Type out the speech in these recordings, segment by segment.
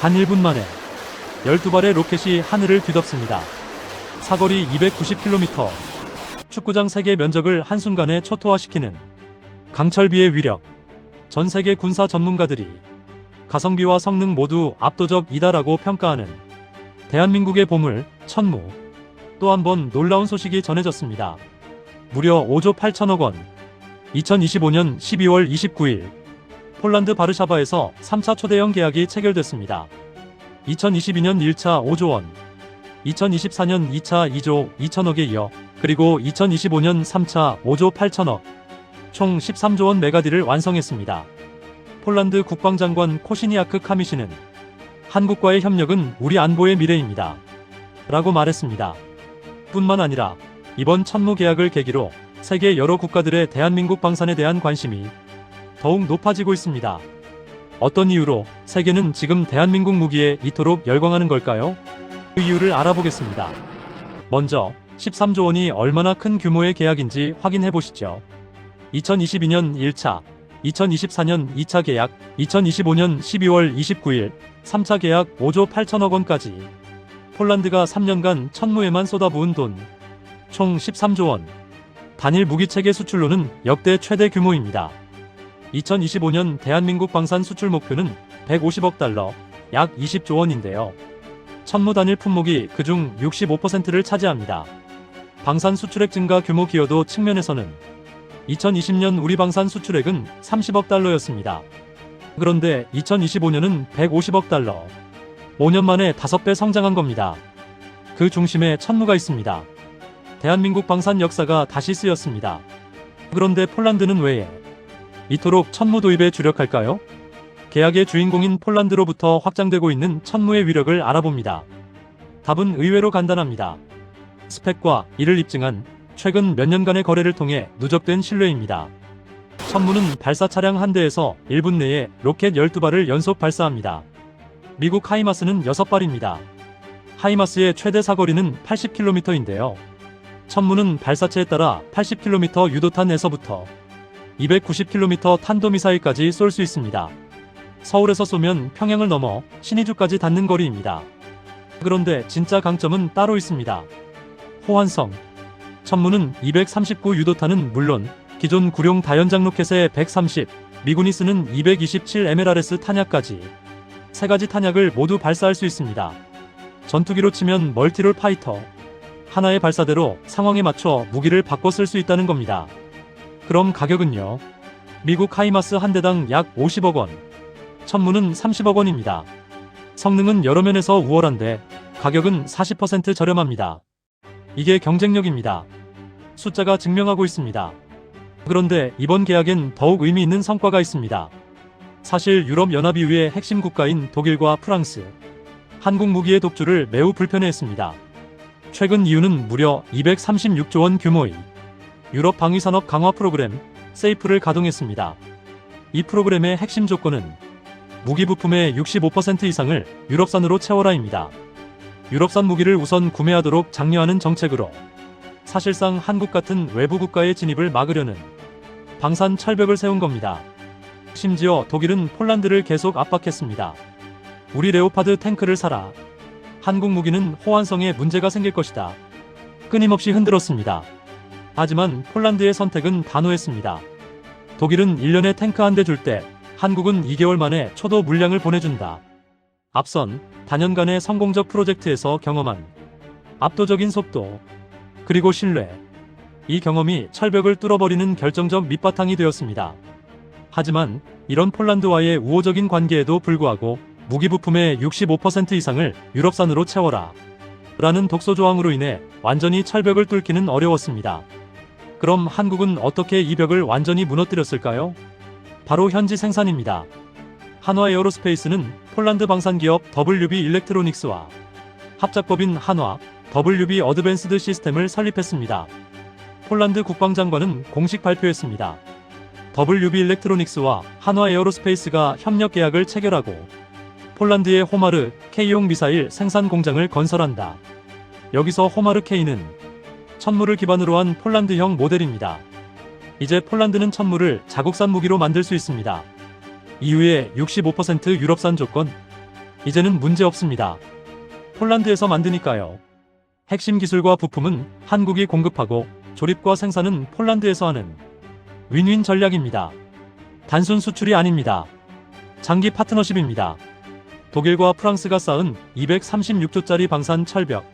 단 1분 만에 12발의 로켓이 하늘을 뒤덮습니다. 사거리 290km, 축구장 3개 면적을 한순간에 초토화시키는 강철비의 위력. 전 세계 군사 전문가들이 가성비와 성능 모두 압도적이다라고 평가하는 대한민국의 보물, 천무. 또 한 번 놀라운 소식이 전해졌습니다. 무려 5조 8천억 원. 2025년 12월 29일 폴란드 바르샤바에서 3차 초대형 계약이 체결됐습니다. 2022년 1차 5조 원, 2024년 2차 2조 2천억에 이어 그리고 2025년 3차 5조 8천억, 총 13조 원 메가디를 완성했습니다. 폴란드 국방장관 코시니아크 카미시는 한국과의 협력은 우리 안보의 미래입니다. 라고 말했습니다. 뿐만 아니라 이번 천무 계약을 계기로 세계 여러 국가들의 대한민국 방산에 대한 관심이 더욱 높아지고 있습니다. 어떤 이유로 세계는 지금 대한민국 무기에 이토록 열광하는 걸까요? 그 이유를 알아보겠습니다. 먼저 13조 원이 얼마나 큰 규모의 계약인지 확인해 보시죠. 2022년 1차, 2024년 2차 계약, 2025년 12월 29일 3차 계약 5조 8천억 원까지 폴란드가 3년간 천무에만 쏟아부은 돈 총 13조 원. 단일 무기체계 수출로는 역대 최대 규모입니다. 2025년 대한민국 방산 수출 목표는 150억 달러, 약 20조 원인데요. 천무 단일 품목이 그중 65%를 차지합니다. 방산 수출액 증가 규모 기여도 측면에서는 2020년 우리 방산 수출액은 30억 달러였습니다. 그런데 2025년은 150억 달러. 5년 만에 5배 성장한 겁니다. 그 중심에 천무가 있습니다. 대한민국 방산 역사가 다시 쓰였습니다. 그런데 폴란드는 왜 이토록 천무 도입에 주력할까요? 계약의 주인공인 폴란드로부터 확장되고 있는 천무의 위력을 알아봅니다. 답은 의외로 간단합니다. 스펙과 이를 입증한 최근 몇 년간의 거래를 통해 누적된 신뢰입니다. 천무는 발사 차량 한 대에서 1분 내에 로켓 12발을 연속 발사합니다. 미국 하이마스는 6발입니다. 하이마스의 최대 사거리는 80km인데요. 천무는 발사체에 따라 80km 유도탄에서부터 290km 탄도미사일까지 쏠 수 있습니다. 서울에서 쏘면 평양을 넘어 신의주까지 닿는 거리입니다. 그런데 진짜 강점은 따로 있습니다. 호환성. 천무는 239 유도탄은 물론 기존 구룡 다연장 로켓의 130, 미군이 쓰는 227 MLRS 탄약까지 세 가지 탄약을 모두 발사할 수 있습니다. 전투기로 치면 멀티롤 파이터. 하나의 발사대로 상황에 맞춰 무기를 바꿔 쓸 수 있다는 겁니다. 그럼 가격은요? 미국 하이마스 한 대당 약 50억 원. 천무는 30억 원입니다. 성능은 여러 면에서 우월한데 가격은 40% 저렴합니다. 이게 경쟁력입니다. 숫자가 증명하고 있습니다. 그런데 이번 계약엔 더욱 의미 있는 성과가 있습니다. 사실 유럽연합 이후의 핵심 국가인 독일과 프랑스, 한국 무기의 독주를 매우 불편해했습니다. 최근 이유는 무려 236조 원 규모의 유럽 방위산업 강화 프로그램 세이프를 가동했습니다. 이 프로그램의 핵심 조건은 무기 부품의 65% 이상을 유럽산으로 채워라입니다. 유럽산 무기를 우선 구매하도록 장려하는 정책으로 사실상 한국 같은 외부 국가의 진입을 막으려는 방산 철벽을 세운 겁니다. 심지어 독일은 폴란드를 계속 압박했습니다. 우리 레오파드 탱크를 사라. 한국 무기는 호환성에 문제가 생길 것이다. 끊임없이 흔들었습니다. 하지만 폴란드의 선택은 단호했습니다. 독일은 1년에 탱크 한 대 줄 때 한국은 2개월 만에 초도 물량을 보내준다. 앞선 다년간의 성공적 프로젝트에서 경험한 압도적인 속도, 그리고 신뢰. 이 경험이 철벽을 뚫어버리는 결정적 밑바탕이 되었습니다. 하지만 이런 폴란드와의 우호적인 관계에도 불구하고 무기 부품의 65% 이상을 유럽산으로 채워라. 라는 독소 조항으로 인해 완전히 철벽을 뚫기는 어려웠습니다. 그럼 한국은 어떻게 이 벽을 완전히 무너뜨렸을까요? 바로 현지 생산입니다. 한화 에어로스페이스는 폴란드 방산 기업 WB 일렉트로닉스와 합작법인 한화 WB 어드밴스드 시스템을 설립했습니다. 폴란드 국방장관은 공식 발표했습니다. WB 일렉트로닉스와 한화 에어로스페이스가 협력 계약을 체결하고 폴란드의 호마르 K용 미사일 생산 공장을 건설한다. 여기서 호마르 K는 천무를 기반으로 한 폴란드형 모델입니다. 이제 폴란드는 천무를 자국산 무기로 만들 수 있습니다. 이후에 65% 유럽산 조건, 이제는 문제 없습니다. 폴란드에서 만드니까요. 핵심 기술과 부품은 한국이 공급하고 조립과 생산은 폴란드에서 하는 윈윈 전략입니다. 단순 수출이 아닙니다. 장기 파트너십입니다. 독일과 프랑스가 쌓은 236조짜리 방산 철벽.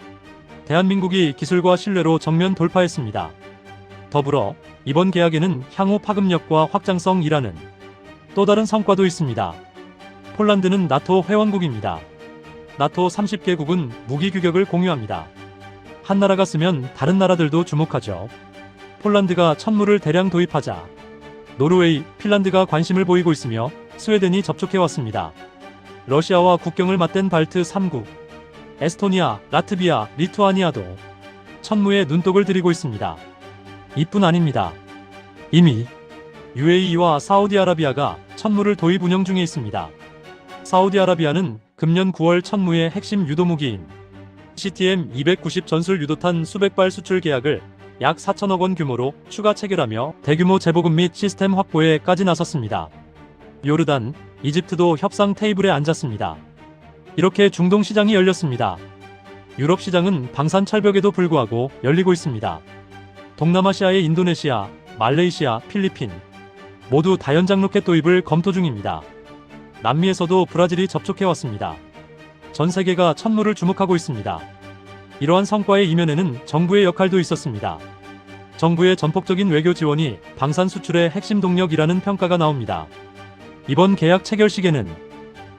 대한민국이 기술과 신뢰로 정면 돌파했습니다. 더불어 이번 계약에는 향후 파급력과 확장성이라는 또 다른 성과도 있습니다. 폴란드는 나토 회원국입니다. 나토 30개국은 무기 규격을 공유합니다. 한 나라가 쓰면 다른 나라들도 주목하죠. 폴란드가 천무를 대량 도입하자 노르웨이, 핀란드가 관심을 보이고 있으며 스웨덴이 접촉해 왔습니다. 러시아와 국경을 맞댄 발트 3국, 에스토니아, 라트비아, 리투아니아도 천무에 눈독을 들이고 있습니다. 이뿐 아닙니다. 이미 UAE와 사우디아라비아가 천무를 도입 운영 중에 있습니다. 사우디아라비아는 금년 9월 천무의 핵심 유도무기인 CTM-290 전술 유도탄 수백 발 수출 계약을 약 4천억 원 규모로 추가 체결하며 대규모 재보급 및 시스템 확보에까지 나섰습니다. 요르단, 이집트도 협상 테이블에 앉았습니다. 이렇게 중동 시장이 열렸습니다. 유럽 시장은 방산 철벽에도 불구하고 열리고 있습니다. 동남아시아의 인도네시아, 말레이시아, 필리핀 모두 다연장 로켓 도입을 검토 중입니다. 남미에서도 브라질이 접촉해 왔습니다. 전 세계가 천무를 주목하고 있습니다. 이러한 성과의 이면에는 정부의 역할도 있었습니다. 정부의 전폭적인 외교 지원이 방산 수출의 핵심 동력이라는 평가가 나옵니다. 이번 계약 체결식에는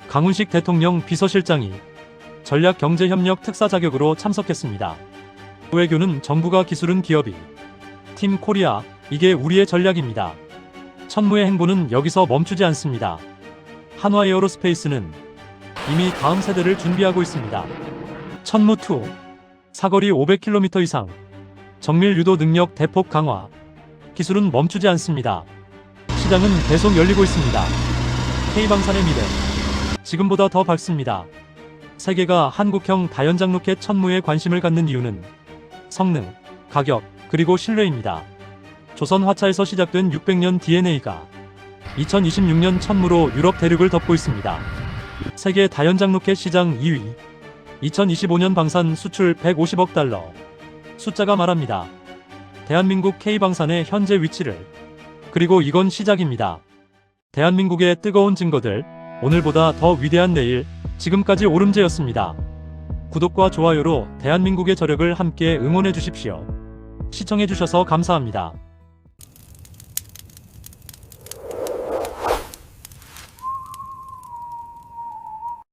강훈식 대통령 비서실장이 전략경제협력 특사 자격으로 참석했습니다. 외교는 정부가 기술은 기업이 팀 코리아 이게 우리의 전략입니다. 천무의 행보는 여기서 멈추지 않습니다. 한화 에어로스페이스는 이미 다음 세대를 준비하고 있습니다. 천무2 사거리 500km 이상 정밀 유도 능력 대폭 강화 기술은 멈추지 않습니다. 시장은 계속 열리고 있습니다. K방산의 미래 지금보다 더 밝습니다. 세계가 한국형 다연장 로켓 천무에 관심을 갖는 이유는 성능, 가격, 그리고 신뢰입니다. 조선 화차에서 시작된 600년 DNA가 2026년 천무로 유럽 대륙을 덮고 있습니다. 세계 다연장 로켓 시장 2위. 2025년 방산 수출 150억 달러. 숫자가 말합니다. 대한민국 K방산의 현재 위치를. 그리고 이건 시작입니다. 대한민국의 뜨거운 증거들. 오늘보다 더 위대한 내일. 지금까지 오름제였습니다. 구독과 좋아요로 대한민국의 저력을 함께 응원해 주십시오. 시청해 주셔서 감사합니다.